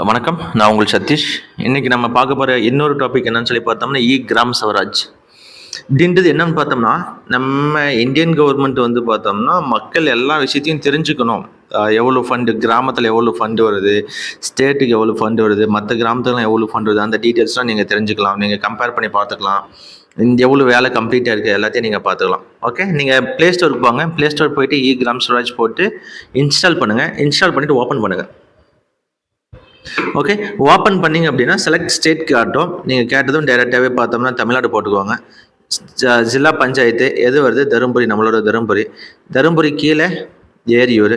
வணக்கம். நான் உங்கள் சதீஷ். இன்னைக்கு நம்ம பார்க்க போகிற இன்னொரு டாபிக் என்னன்னு சொல்லி பார்த்தோம்னா இ கிராம் ஸ்வராஜ் அப்படின்றது என்னன்னு பார்த்தோம்னா நம்ம இந்தியன் கவர்மெண்ட் வந்து பார்த்தோம்னா மக்கள் எல்லா விஷயத்தையும் தெரிஞ்சுக்கணும். எவ்வளோ ஃபண்டு கிராமத்தில் எவ்வளோ ஃபண்டு வருது ஸ்டேட்டுக்கு எவ்வளோ ஃபண்டு வருது மற்ற கிராமத்துக்குலாம் எவ்வளோ ஃபண்டு வருது அந்த டீட்டெயில்ஸ்லாம் நீங்கள் தெரிஞ்சுக்கலாம். நீங்கள் கம்பேர் பண்ணி பார்த்துக்கலாம். இந்த எவ்வளோ வேலை கம்ப்ளீட்டாக இருக்குது எல்லாத்தையும் நீங்கள் பார்த்துக்கலாம். ஓகே நீங்கள் ப்ளே ஸ்டோருக்கு போங்க. ப்ளே ஸ்டோர் போயிட்டு இ கிராம் ஸ்டோரேஜ் போட்டு இன்ஸ்டால் பண்ணுங்கள் இன்ஸ்டால் பண்ணிவிட்டு ஓப்பன் பண்ணுங்கள் ஓகே ஓப்பன் பண்ணீங்க அப்படின்னா செலக்ட் ஸ்டேட் காட்டும். நீங்கள் கேட்டதும் டைரெக்டாகவே பார்த்தோம்னா தமிழ்நாடு போட்டுக்குவாங்க ஜில்லா பஞ்சாயத்து எது வருது? தருமபுரி நம்மளோட தருமபுரி. தருமபுரி கீழே ஏரியூர்.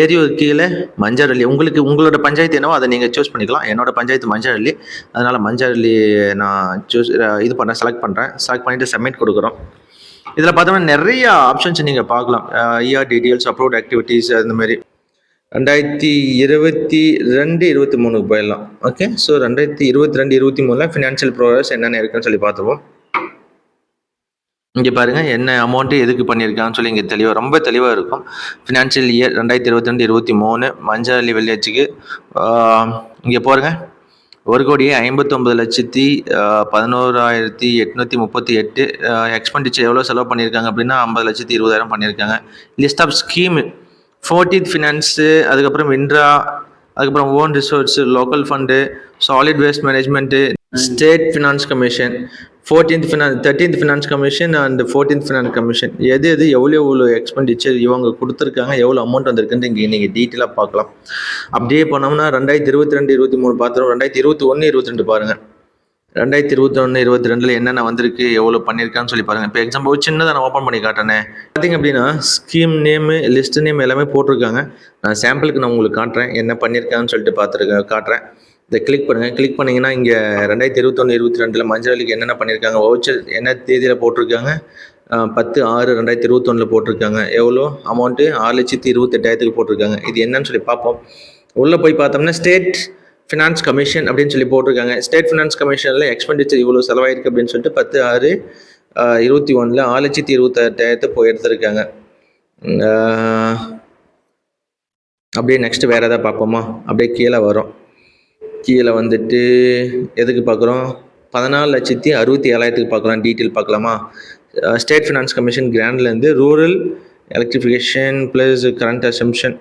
ஏரியூர் கீழே மஞ்சரள்ளி. உங்களுக்கு உங்களோட பஞ்சாயத்து என்னவோ அதை நீங்கள் சூஸ் பண்ணிக்கலாம். என்னோட பஞ்சாயத்து மஞ்சரள்ளி. அதனால் மஞ்சரள்ளி நான் சூஸ் இது பண்ணுறேன் செலக்ட் பண்ணுறேன் செலக்ட் பண்ணிவிட்டு சப்மிட் கொடுக்குறோம். இதில் பார்த்தோம்னா நிறைய ஆப்ஷன்ஸ் நீங்கள் பார்க்கலாம். இஆர் டீட்டெயில்ஸ் அப்ரூவ்ட் ஆக்டிவிட்டீஸ் அந்த மாதிரி. ரெண்டாயிரத்தி இருபத்தி ரெண்டு இருபத்தி மூணுக்கு போயிடலாம். ஓகே ஸோ ரெண்டாயிரத்தி இருபத்தி ரெண்டு இருபத்தி மூணில் ஃபினான்ஷியல் ப்ரோக்ரஸ் என்னென்ன இருக்குன்னு சொல்லி பார்த்துருவோம். இங்கே பாருங்கள் என்ன அமௌண்ட்டு எதுக்கு பண்ணியிருக்கான்னு சொல்லி இங்கே தெளிவாக ரொம்ப தெளிவாக இருக்கும். ஃபினான்ஷியல் இயர் ரெண்டாயிரத்தி இருபத்தி ரெண்டு இருபத்தி மூணு மஞ்சள் வில்லேஜுக்கு இங்கே பாருங்க. ஒரு கோடியே ஐம்பத்தொம்பது லட்சத்தி பதினோராயிரத்தி எட்நூற்றி முப்பத்தி எட்டு எக்ஸ்பெண்டிச்சர் எவ்வளோ செலவு பண்ணியிருக்காங்க அப்படின்னா ஐம்பது லட்சத்தி இருபதாயிரம் பண்ணியிருக்காங்க. List of scheme fourteenth finance அதுக்கப்புறம் விண்ட்ரா அதுக்கப்புறம் own resource local fund solid waste management state finance commission fourteenth finance thirteenth finance commission and fourteenth finance commission எது எது எவ்வளோ எவ்வளோ எக்ஸ்பெண்டிச்சர் இவங்க கொடுத்துருக்காங்க எவ்வளோ அமௌண்ட் வந்திருக்குன்னு இங்கே நீங்கள் டீட்டெயிலாக பார்க்கலாம். அப்படியே போனோம்னா ரெண்டாயிரத்தி இருபத்தி ரெண்டு இருபத்தி மூணு பார்த்துருவோம். ரெண்டாயிரத்தி இருபத்தி ஒன்று இருபத்தி ரெண்டு பாருங்கள் ரெண்டாயிரத்தி இருபத்தி ஒன்று இருபத்தி ரெண்டில் என்னென்ன வந்திருக்கு எவ்வளோ பண்ணியிருக்கான்னு சொல்லி பாருங்கள் இப்போ எக்ஸாம்பிள் சின்னதாக நான் ஓப்பன் பண்ணி காட்டுறேன். பார்த்தீங்க அப்படின்னா ஸ்கீம் நேமு லிஸ்ட் நேம் எல்லாமே போட்டிருக்காங்க. நான் சாம்பிளுக்கு நான் உங்களுக்கு காட்டுறேன். என்ன பண்ணியிருக்கான்னு சொல்லிட்டு பார்த்துருக்கேன் காட்டுறேன். இதை கிளிக் பண்ணுங்கள் கிளிக் பண்ணிங்கன்னா இங்கே ரெண்டாயிரத்தி இருபத்தொன்று இருபத்தி ரெண்டில் மஞ்சளுக்கு என்னென்ன பண்ணியிருக்காங்க வவுச்சர் என்ன தேதியில் போட்டிருக்காங்க? பத்து ஆறு ரெண்டாயிரத்தி இருபத்தொன்னில் போட்டிருக்காங்க. எவ்வளோ அமௌண்ட்டு ஆறு லட்சத்தி இருபத்தெட்டாயிரத்துக்கு போட்டிருக்காங்க. இது என்னன்னு சொல்லி பார்ப்போம். உள்ளே போய் பார்த்தோம்னா ஸ்டேட் ஃபினான்ஸ் கமிஷன் அப்படின்னு சொல்லி போட்டிருக்காங்க. ஸ்டேட் ஃபினான்ஸ் கமிஷனில் எக்ஸ்பெண்டிச்சர் இவ்வளோ செலவாயிருக்கு அப்படின்னு சொல்லிட்டு பத்து ஆறு இருபத்தி ஒன்றில் ஆறு லட்சத்தி இருபத்தெட்டாயிரத்தை போய் எடுத்திருக்காங்க. அப்படியே நெக்ஸ்ட் வேறு எதாவது பார்ப்போமா? அப்படியே கீழே வரும். கீழே வந்துட்டு எதுக்கு பார்க்குறோம்? பதினாலு லட்சத்தி அறுபத்தி ஏழாயிரத்துக்கு பார்க்கலாம்? டீட்டெயில் பார்க்கலாமா state finance commission கிராண்ட்லேருந்து rural electrification plus current assumption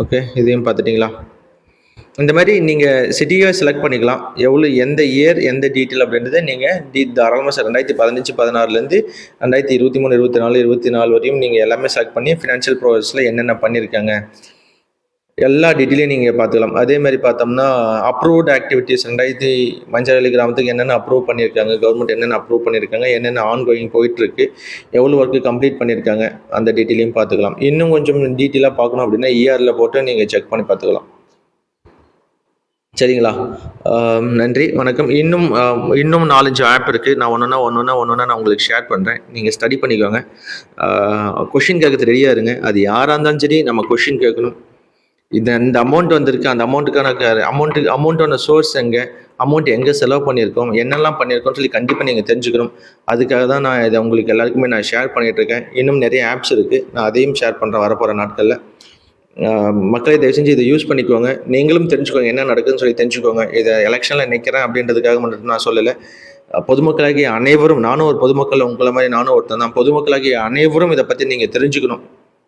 okay இதையும் பார்த்துட்டிங்களா? இந்த மாதிரி நீங்கள் சிட்டியை செலக்ட் பண்ணிக்கலாம். எவ்வளோ எந்த இயர் எந்த டீட்டெயில் அப்படின்றத நீங்கள் டி தாராளமாக சார் ரெண்டாயிரத்தி பதினஞ்சு பதினாறுலேருந்து ரெண்டாயிரத்தி இருபத்தி மூணு இருபத்தி நாலு இருபத்தி நாலு வரையும் நீங்கள் எல்லாமே செலக்ட் பண்ணி ஃபினான்ஷியல் ப்ரோசஸில் என்னென்ன பண்ணியிருக்காங்க. எல்லா டீட்டெயிலையும் நீங்கள் பார்த்துக்கலாம். அதே மாதிரி பார்த்தோம்னா அப்ரூவ்டு ஆக்டிவிட்டீஸ் ரெண்டாயிரத்தி மஞ்சள் கிராமத்துக்கு என்னென்ன அப்ரூவ் பண்ணியிருக்காங்க கவர்மெண்ட் என்னென்ன அப்ரூவ் பண்ணியிருக்காங்க என்னென்ன ஆன் கோயிங் போயிட்டுருக்கு எவ்வளோ ஒர்க்கு கம்ப்ளீட் பண்ணியிருக்காங்க அந்த டீட்டெயிலையும் பார்த்துக்கலாம். இன்னும் கொஞ்சம் டீட்டெயிலாக பார்க்கணும் அப்படின்னா இஆரில் போட்டு நீங்கள் செக் பண்ணி பார்த்துக்கலாம். சரிங்களா? நன்றி. வணக்கம். இன்னும் இன்னும் நாலஞ்சு ஆப் இருக்குது நான் ஒன்று ஒன்று ஒன்று ஒன்று நான் உங்களுக்கு ஷேர் பண்ணுறேன் நீங்கள் ஸ்டடி பண்ணிக்கோங்க. கொஷின் கேட்கறது ரெடியாக இருங்க. அது யாராக இருந்தாலும் சரி நம்ம கொஷின் கேட்கணும். இந்த இந்த அமௌண்ட் வந்திருக்கு. அந்த அமௌண்ட்டுக்கான அமௌண்ட்டு அமௌண்ட்டோட சோர்ஸ் எங்கே? அமௌண்ட் எங்கே செலவு பண்ணியிருக்கோம்? என்னெல்லாம் பண்ணியிருக்கோம்னு சொல்லி கண்டிப்பாக நீங்கள் தெரிஞ்சுக்கணும். அதுக்காக தான் நான் இதை உங்களுக்கு எல்லாருக்குமே நான் ஷேர் பண்ணிகிட்ருக்கேன் இன்னும் நிறைய ஆப்ஸ் இருக்குது நான் அதையும் ஷேர் பண்ணுறேன் வரப்போகிற நாட்களில். மக்களை தயவு செஞ்சு இதை யூஸ் பண்ணிக்கோங்க. நீங்களும் தெரிஞ்சுக்கோங்க என்ன நடக்குதுன்னு சொல்லி தெரிஞ்சுக்கோங்க. இதை எலெக்ஷனில் நிற்கிறேன் அப்படின்றதுக்காக மட்டும் நான் சொல்லலை. பொதுமக்களாகிய அனைவரும் நானும் ஒரு பொதுமக்கள் உங்களை மாதிரி நானும் ஒருத்தன் தான். பொதுமக்களாகிய அனைவரும் இதை பற்றி நீங்கள் தெரிஞ்சுக்கணும்.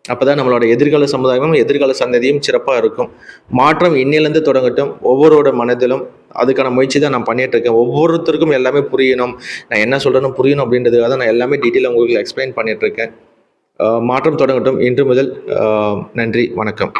அப்போ தான் நம்மளோட எதிர்கால சமுதாயமும் எதிர்கால சந்ததியும் சிறப்பாக இருக்கும். மாற்றம் இன்னிலேருந்து தொடங்கட்டும். ஒவ்வொருவோட மனதிலும் அதுக்கான முயற்சி தான் நான் பண்ணிகிட்ருக்கேன் இருக்கேன். ஒவ்வொருத்தருக்கும் எல்லாமே புரியணும். நான் என்ன சொல்கிறேன்னு புரியணும் அப்படின்றதுக்காக தான் நான் எல்லாமே டீட்டெயிலாக உங்களுக்கு எக்ஸ்பிளைன் பண்ணிகிட்ருக்கேன் மாற்றம் தொடங்கட்டும். இன்று முதல் நன்றி வணக்கம்.